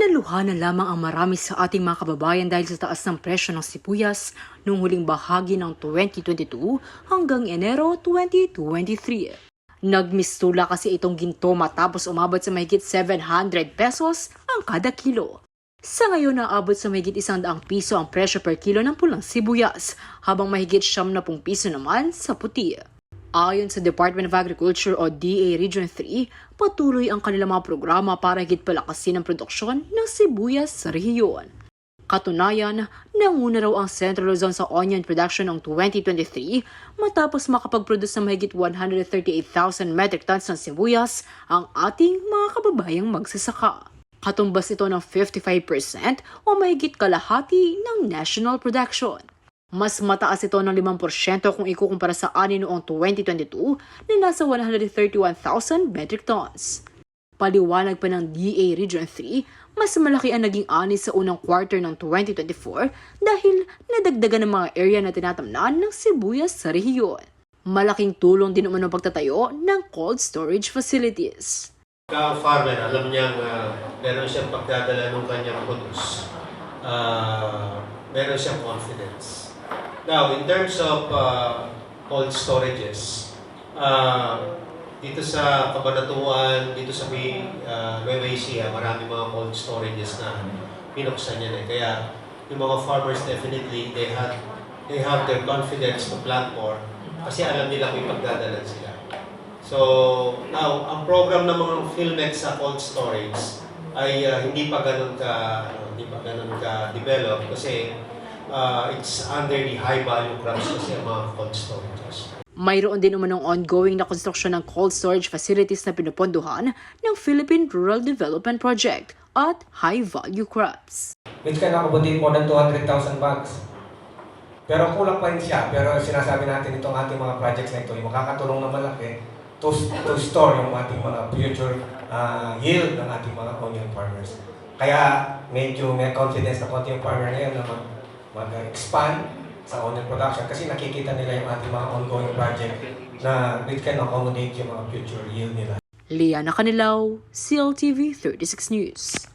Naluha na lamang ang marami sa ating mga kababayan dahil sa taas ng presyo ng sibuyas noong huling bahagi ng 2022 hanggang Enero 2023. Nagmistula kasi itong ginto matapos umabot sa mahigit 700 pesos ang kada kilo. Sa ngayon naabot sa mahigit isang daang piso ang presyo per kilo ng pulang sibuyas, habang mahigit siyam na pung piso naman sa puti. Ayon sa Department of Agriculture o DA Region 3, patuloy ang kanilang mga programa para higit palakasin ang produksyon ng sibuyas sa rehiyon. Katunayan, nanguna raw ang Central Luzon sa onion production noong 2023 matapos makapag-produce ng mahigit 138,000 metric tons ng sibuyas ang ating mga kababayang magsasaka. Katumbas ito ng 55% o mahigit kalahati ng national production. Mas mataas ito ng 5% kung ikukumpara sa ani noong 2022 na nasa 131,000 metric tons. Paliwanag pa ng DA Region 3, mas malaki ang naging ani sa unang quarter ng 2024 dahil nadagdagan ng mga area na tinatamnan ng sibuyas sa rehiyon. Malaking tulong din ang pagtatayo ng cold storage facilities. Ka farmer, alam niyang uh, meron siyang pagdadala ng kanyang produce. Uh, meron siyang confidence. Now, in terms of uh, cold storages, uh, dito sa Kabanatuan, dito sa may uh, Nueva Ecija, marami mga cold storages na pinuksan niya na. Kaya yung mga farmers definitely, they have, they have their confidence to plant more kasi alam nila may pagdadalan sila. So, now, ang program ng mga Filmex sa cold storage ay uh, hindi pa ganun ka, ano, hindi pa ganun ka develop kasi uh, it's under the high value crops kasi ang mga cold storages. Mayroon din umanong ongoing na konstruksyon ng cold storage facilities na pinupondohan ng Philippine Rural Development Project at high value crops. which can accommodate more than 200,000 bags. Pero kulang pa rin siya. Pero sinasabi natin itong ating mga projects na ito, yung makakatulong na malaki to, to store yung ating mga future uh, yield ng ating mga onion farmers. Kaya medyo may confidence na konti yung farmer ngayon na mag, mag-expand sa onion production kasi nakikita nila yung ating mga ongoing project na which can accommodate yung mga future yield nila. Liana Canilaw, CLTV 36 News.